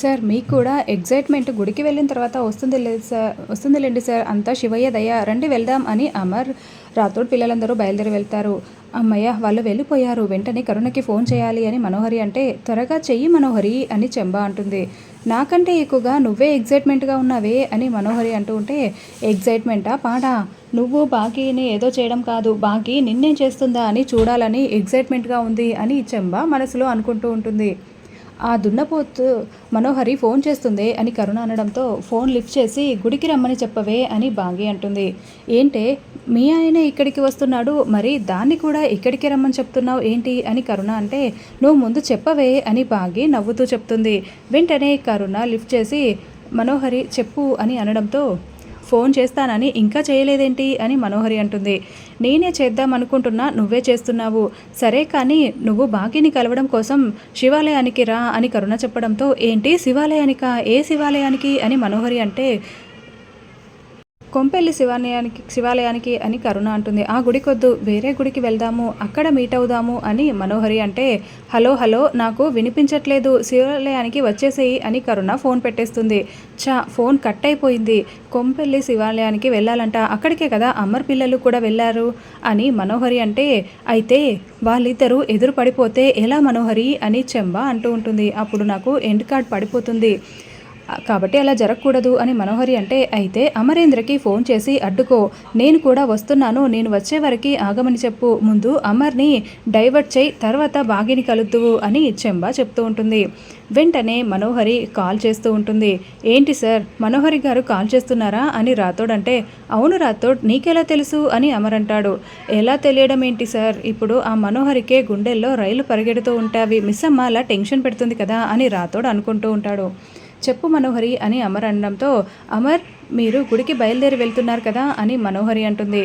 Sir మీకు కూడా excitement గుడికి వెళ్ళిన తర్వాత వస్తుంది లేదు సార్ వస్తుంది లేండి సార్ అంతా శివయ్య దయ రండి వెళ్దాం అని అమర్ రాతోడు పిల్లలందరూ బయలుదేరి వెళ్తారు. అమ్మయ్య వాళ్ళు వెళ్ళిపోయారు వెంటనే కరుణకి ఫోన్ చేయాలి అని మనోహరి అంటే త్వరగా చెయ్యి మనోహరి అని చెంబా అంటుంది. నాకంటే ఎక్కువగా నువ్వే ఎగ్జైట్మెంట్గా ఉన్నావే అని మనోహరి అంటూ ఉంటే ఎగ్జైట్మెంటా పాడా? నువ్వు బాకీని ఏదో చేయడం కాదు బాకీ నిన్నేం చేస్తుందా అని చూడాలని ఎగ్జైట్మెంట్గా ఉంది అని చెంబా మనసులో అనుకుంటూ ఉంటుంది. ఆ దున్నపోతు మనోహరి ఫోన్ చేస్తుంది అని కరుణ అనడంతో ఫోన్ లిఫ్ట్ చేసి గుడికి రమ్మని చెప్పవే అని బాగి అంటుంది. ఏంటే మీ ఆయన ఇక్కడికి వస్తున్నాడు మరి దాన్ని కూడా ఇక్కడికి రమ్మని చెప్తున్నావు ఏంటి? అని కరుణ అంటే నువ్వు ముందు చెప్పవే అని బాగి నవ్వుతూ చెప్తుంది. వెంటనే కరుణ లిఫ్ట్ చేసి మనోహరి చెప్పు అని అనడంతో ఫోన్ చేస్తానని ఇంకా చేయలేదేంటి అని మనోహరి అంటుంది. నేనే చేద్దాం అనుకుంటున్నా నువ్వే చేస్తున్నావు. సరే కానీ నువ్వు భాగ్యని కలవడం కోసం శివాలయానికి రా అని కరుణ చెప్పడంతో ఏంటి శివాలయానికా? ఏ శివాలయానికి? అని మనోహరి అంటే కొంపెల్లి శివాలయానికి శివాలయానికి అని కరుణ అంటుంది. ఆ గుడికొద్దు వేరే గుడికి వెళ్దాము అక్కడ మీట్ అవుదాము అని మనోహరి అంటే హలో హలో నాకు వినిపించట్లేదు శివాలయానికి వచ్చేసేయి అని కరుణ ఫోన్ పెట్టేస్తుంది. చా ఫోన్ కట్ అయిపోయింది కొంపెల్లి శివాలయానికి వెళ్ళాలంట. అక్కడికే కదా అమ్మర్ పిల్లలు కూడా వెళ్ళారు అని మనోహరి అంటే అయితే వాళ్ళిద్దరూ ఎదురు పడిపోతే ఎలా మనోహరి? అని చెంబ అంటూ ఉంటుంది. అప్పుడు నాకు ఎండ్ కార్డ్ పడిపోతుంది. కాబట్టి అలా జరగకూడదు అని మనోహరి అంటే అయితే అమరేంద్రకి ఫోన్ చేసి అడ్డుకో నేను కూడా వస్తున్నాను నేను వచ్చే వరకు ఆగమని చెప్పు. ముందు అమర్ని డైవర్ట్ చేయి తర్వాత బాగిని కలుద్దువు అని చెంబా చెప్తూ ఉంటుంది. వెంటనే మనోహరి కాల్ చేస్తూ ఉంటుంది. ఏంటి సార్ మనోహరి గారు కాల్ చేస్తున్నారా అని రాథోడ్ అంటే అవును రాథోడ్ నీకెలా తెలుసు అని అమర్ అంటాడు. ఎలా తెలియడం ఏంటి సార్? ఇప్పుడు ఆ మనోహరికే గుండెల్లో రైలు పరిగెడుతూ ఉంటావి. మిస్ అమ్మ అలా టెన్షన్ పెడుతుంది కదా అని రాథోడ్ అనుకుంటూ ఉంటాడు. చెప్పు మనోహరి అని అమర్ అనడంతో అమర్ మీరు గుడికి బయలుదేరి వెళ్తున్నారు కదా అని మనోహరి అంటుంది.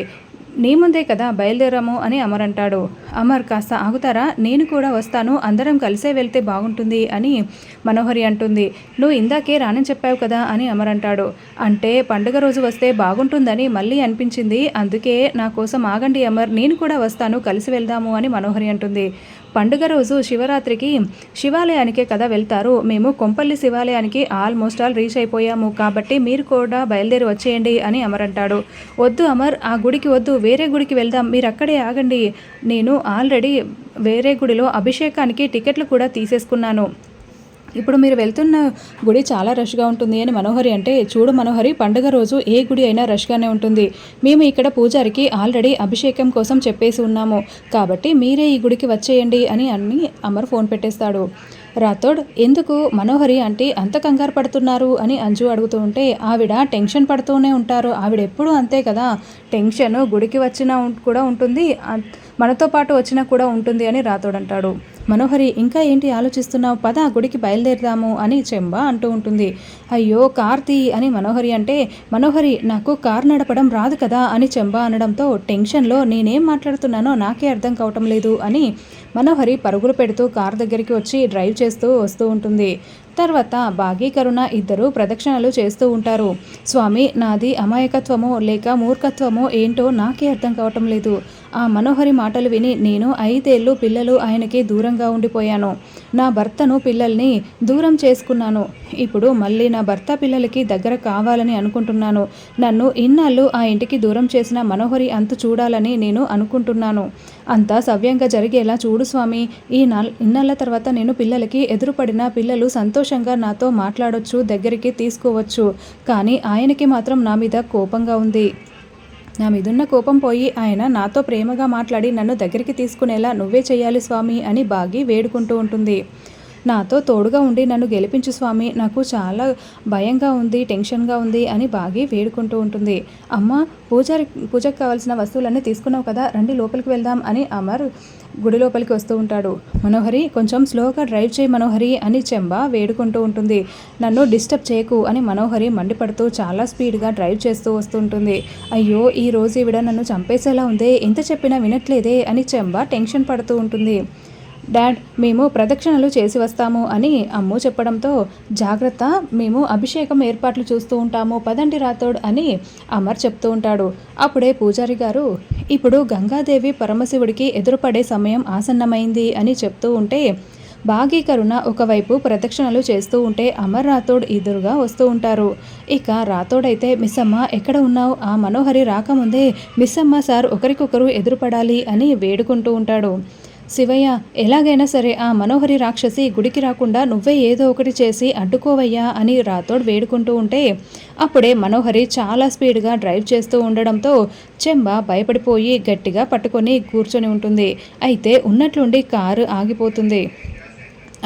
నీ ముందే కదా బయలుదేరాము అని అమర్ అంటాడు. అమర్ కాస్త ఆగుతారా? నేను కూడా వస్తాను. అందరం కలిసే వెళ్తే బాగుంటుంది అని మనోహరి అంటుంది. నువ్వు ఇందాకే రానని చెప్పావు కదా అని అమర్ అంటాడు. అంటే పండుగ రోజు వస్తే బాగుంటుందని మళ్ళీ అనిపించింది. అందుకే నా కోసం ఆగండి అమర్. నేను కూడా వస్తాను. కలిసి వెళ్దాము అని మనోహరి అంటుంది. పండుగ రోజు శివరాత్రికి శివాలయానికే కదా వెళ్తారు. మేము కొంపల్లి శివాలయానికి ఆల్మోస్ట్ ఆల్ రీచ్ అయిపోయాము. కాబట్టి మీరు కూడా బయలుదేరి వచ్చేయండి అని అమర్ అంటాడు. వద్దు అమర్ ఆ గుడికి వద్దు వేరే గుడికి వెళ్దాం. మీరు అక్కడే ఆగండి. నేను ఆల్రెడీ వేరే గుడిలో అభిషేకానికి టికెట్లు కూడా తీసేసుకున్నాను. ఇప్పుడు మీరు వెళ్తున్న గుడి చాలా రష్గా ఉంటుంది అని మనోహరి అంటే చూడు మనోహరి పండుగ రోజు ఏ గుడి అయినా రష్గానే ఉంటుంది. మేము ఇక్కడ పూజారికి ఆల్రెడీ అభిషేకం కోసం చెప్పేసి ఉన్నాము. కాబట్టి మీరే ఈ గుడికి వచ్చేయండి అని అన్ని అమర్ ఫోన్ పెట్టేస్తాడు. రాథోడ్ ఎందుకు మనోహరి అంటే అంత కంగారు పడుతున్నారు అని అంజు అడుగుతూ ఉంటే ఆవిడ టెన్షన్ పడుతూనే ఉంటారు. ఆవిడ ఎప్పుడూ అంతే కదా. టెన్షన్ గుడికి వచ్చినా కూడా ఉంటుంది. మనతో పాటు వచ్చినా కూడా ఉంటుంది అని రాథోడ్ అంటాడు. మనోహరి ఇంకా ఏంటి ఆలోచిస్తున్నావు? పద గుడికి బయలుదేరదాము అని చెంబ అంటూ ఉంటుంది. అయ్యో కార్తి అని మనోహరి అంటే మనోహరి నాకు కార్ నడపడం రాదు కదా అని చెంబ అనడంతో టెన్షన్లో నేనేం మాట్లాడుతున్నానో నాకే అర్థం కావటం లేదు అని మనోహరి పరుగులు పెడుతూ కార్ దగ్గరికి వచ్చి డ్రైవ్ చేస్తూ వస్తూ ఉంటుంది. తర్వాత భాగీకరుణ ఇద్దరు ప్రదక్షిణలు చేస్తూ ఉంటారు. స్వామి నాది అమాయకత్వమో లేక మూర్ఖత్వమో ఏంటో నాకే అర్థం కావటం లేదు. ఆ మనోహరి మాటలు విని నేను ఐదేళ్ళు పిల్లలు ఆయనకి దూరంగా ఉండిపోయాను. నా భర్తను పిల్లల్ని దూరం చేసుకున్నాను. ఇప్పుడు మళ్ళీ నా భర్త పిల్లలకి దగ్గర కావాలని అనుకుంటున్నాను. నన్ను ఇన్నాళ్ళు ఆ ఇంటికి దూరం చేసిన మనోహరి అంతు చూడాలని నేను అనుకుంటున్నాను. అంతా సవ్యంగా జరిగేలా చూడు స్వామి. ఈ నాల్ ఇన్నాళ్ళ తర్వాత నేను పిల్లలకి ఎదురుపడిన పిల్లలు సంతోషంగా నాతో మాట్లాడొచ్చు దగ్గరికి తీసుకోవచ్చు. కానీ ఆయనకి మాత్రం నా మీద కోపంగా ఉంది. నా మీదున్న కోపం పోయి ఆయన నాతో ప్రేమగా మాట్లాడి నన్ను దగ్గరికి తీసుకునేలా నువ్వే చేయాలి స్వామి అని బాగి వేడుకుంటూ ఉంటుంది. నాతో తోడుగా ఉండి నన్ను గెలిపించు స్వామి. నాకు చాలా భయంగా ఉంది టెన్షన్గా ఉంది అని బాగి వేడుకుంటూ ఉంటుంది. అమ్మ పూజారి పూజకు కావాల్సిన వస్తువులన్నీ తీసుకున్నావు కదా రండి లోపలికి వెళ్దాం అని అమర్ గుడి లోపలికి వస్తూ ఉంటాడు. మనోహరి కొంచెం స్లోగా డ్రైవ్ చేయి మనోహరి అని చెంబ వేడుకుంటూ ఉంటుంది. నన్ను డిస్టర్బ్ చేయకు అని మనోహరి మండిపడుతూ చాలా స్పీడ్గా డ్రైవ్ చేస్తూ వస్తుంటుంది అయ్యో ఈ రోజు ఈవిడ నన్ను చంపేసేలా ఉందే ఎంత చెప్పినా వినట్లేదే అని చెంబ టెన్షన్ పడుతూ ఉంటుంది. డాడ్ మేము ప్రదక్షిణలు చేసి వస్తాము అని అమ్ము చెప్పడంతో జాగ్రత్త మేము అభిషేకం ఏర్పాట్లు చూస్తూ ఉంటాము పదండి రాతోడ్ అని అమర్ చెప్తూ ఉంటాడు. అప్పుడే పూజారి గారు ఇప్పుడు గంగాదేవి పరమశివుడికి ఎదురుపడే సమయం ఆసన్నమైంది అని చెప్తూ ఉంటే బాగి కరుణ ఒకవైపు ప్రదక్షిణలు చేస్తూ ఉంటే అమర్ రాథోడ్ ఎదురుగా వస్తూ ఉంటారు. ఇక రాథోడ్ అయితే మిస్సమ్మ ఎక్కడ ఉన్నావు? ఆ మనోహరి రాకముందే మిస్సమ్మ సార్ ఒకరికొకరు ఎదురుపడాలి అని వేడుకుంటూ ఉంటాడు. శివయ్య ఎలాగైనా సరే ఆ మనోహరి రాక్షసి గుడికి రాకుండా నువ్వే ఏదో ఒకటి చేసి అడ్డుకోవయ్యా అని రాథోడ్ వేడుకుంటూ ఉంటే అప్పుడే మనోహరి చాలా స్పీడ్గా డ్రైవ్ చేస్తూ ఉండడంతో చెంబ భయపడిపోయి గట్టిగా పట్టుకొని కూర్చొని ఉంటుంది. అయితే ఉన్నట్లుండి కారు ఆగిపోతుంది.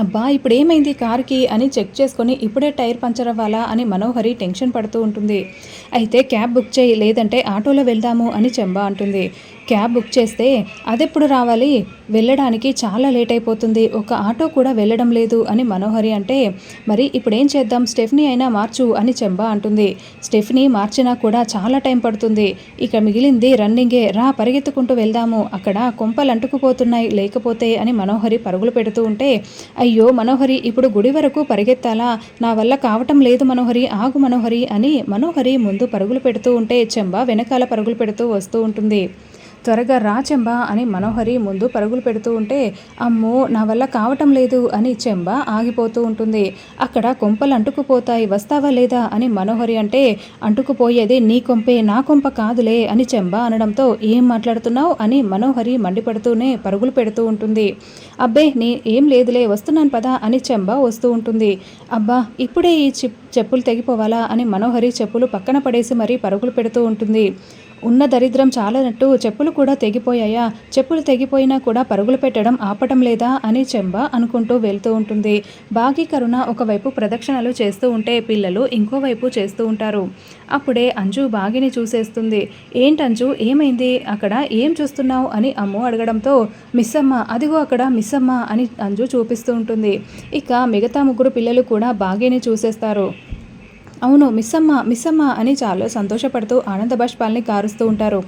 అబ్బా ఇప్పుడు ఏమైంది కార్కి అని చెక్ చేసుకొని ఇప్పుడే టైర్ పంచర్ అవ్వాలా అని మనోహరి టెన్షన్ పడుతూ ఉంటుంది. అయితే క్యాబ్ బుక్ చేయి లేదంటే ఆటోలో వెళ్దాము అని చెంబ అంటుంది. క్యాబ్ బుక్ చేస్తే అదెప్పుడు రావాలి? వెళ్ళడానికి చాలా లేట్ అయిపోతుంది. ఒక ఆటో కూడా వెళ్ళడం లేదు అని మనోహరి అంటే మరి ఇప్పుడు ఏం చేద్దాం? స్టెఫ్నీ అయినా మార్చు అని చెంబా అంటుంది. స్టెఫ్నీ మార్చినా కూడా చాలా టైం పడుతుంది. ఇక మిగిలింది రన్నింగే. రా పరిగెత్తుకుంటూ వెళ్దాము. అక్కడ కొంపలు అంటుకుపోతున్నాయి. లేకపోతే అని మనోహరి పరుగులు పెడుతూ ఉంటే అయ్యో మనోహరి ఇప్పుడు గుడి వరకు పరిగెత్తాలా? నా వల్ల కావటం లేదు మనోహరి. ఆగు మనోహరి అని మనోహరి ముందు పరుగులు పెడుతూ ఉంటే చెంబా వెనకాల పరుగులు పెడుతూ వస్తూ ఉంటుంది. త్వరగా రా చెంబ అని మనోహరి ముందు పరుగులు పెడుతూ ఉంటే అమ్మో నా వల్ల కావటం లేదు అని చెంబ ఆగిపోతూ ఉంటుంది. అక్కడ కొంపలు అంటుకుపోతాయి వస్తావా లేదా అని మనోహరి అంటే అంటుకుపోయేది నీ కొంపే నా కొంప కాదులే అని చెంబ అనడంతో ఏం మాట్లాడుతున్నావు అని మనోహరి మండిపడుతూనే పరుగులు పెడుతూ ఉంటుంది. అబ్బే నీ ఏం లేదులే వస్తున్నాను పదా అని చెంబ వస్తూ ఉంటుంది. అబ్బా ఇప్పుడే ఈ చెప్పులు తెగిపోవాలా అని మనోహరి చెప్పులు పక్కన పడేసి మరీ పరుగులు పెడుతూ ఉంటుంది. ఉన్న దరిద్రం చాలనట్టు చెప్పులు కూడా తెగిపోయాయా? చెప్పులు తెగిపోయినా కూడా పరుగులు పెట్టడం ఆపటం లేదా అని చెంబ అనుకుంటూ వెళ్తూ ఉంటుంది. బాగి కరుణ ఒకవైపు ప్రదక్షిణలు చేస్తూ ఉంటే పిల్లలు ఇంకోవైపు చేస్తూ ఉంటారు. అప్పుడే అంజు బాగిని చూసేస్తుంది. ఏంటంజు ఏమైంది? అక్కడ ఏం చూస్తున్నావు? అని అమ్ము అడగడంతో మిస్సమ్మ అదిగో అక్కడ మిస్సమ్మ అని అంజు చూపిస్తూ ఉంటుంది. ఇక మిగతా ముగ్గురు పిల్లలు కూడా బాగిని చూసేస్తారు. అవును మిస్సమ్మ మిస్సమ్మ అని చాలా సంతోషపడుతూ ఆనంద బాష్పాల్ని కారుస్తూ ఉంటారు.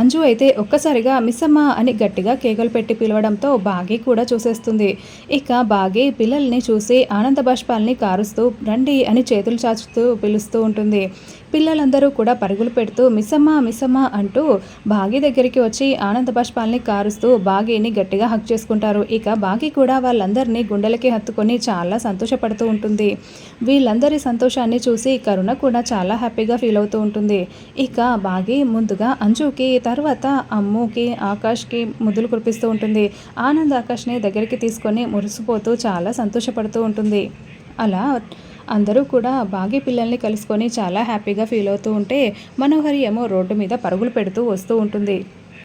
అంజు అయితే ఒక్కసారిగా మిస్సమ్మ అని గట్టిగా కేకలు పెట్టి పిలవడంతో బాగి కూడా చూసేస్తుంది. ఇక బాగి పిల్లల్ని చూసి ఆనంద బాష్పాల్ని కారుస్తూ రండి అని చేతులు చాచుతూ పిలుస్తూ ఉంటుంది. పిల్లలందరూ కూడా పరుగులు పెడుతూ మిస్సమ్మ మిస్సమ్మ అంటూ బాగి దగ్గరికి వచ్చి ఆనంద బాష్పాల్ని కారుస్తూ బాగీని గట్టిగా హక్ చేసుకుంటారు. ఇక బాగి కూడా వాళ్ళందరినీ గుండెలకి హత్తుకొని చాలా సంతోషపడుతూ ఉంటుంది. వీళ్ళందరి సంతోషాన్ని చూసి కరుణ కూడా చాలా హ్యాపీగా ఫీల్ అవుతూ ఉంటుంది. ఇక బాగి ముందుగా అంజుకి తర్వాత అమ్ముకి ఆకాష్కి ముద్దులు కురిపిస్తూ ఉంటుంది. ఆనంద్ ఆకాష్ని దగ్గరికి తీసుకొని మురిసిపోతూ చాలా సంతోషపడుతూ ఉంటుంది. అలా అందరూ కూడా బాగి పిల్లల్ని కలుసుకొని చాలా హ్యాపీగా ఫీల్ అవుతూ ఉంటే మనోహరి ఏమో రోడ్డు మీద పరుగులు పెడుతూ వస్తూ ఉంటుంది.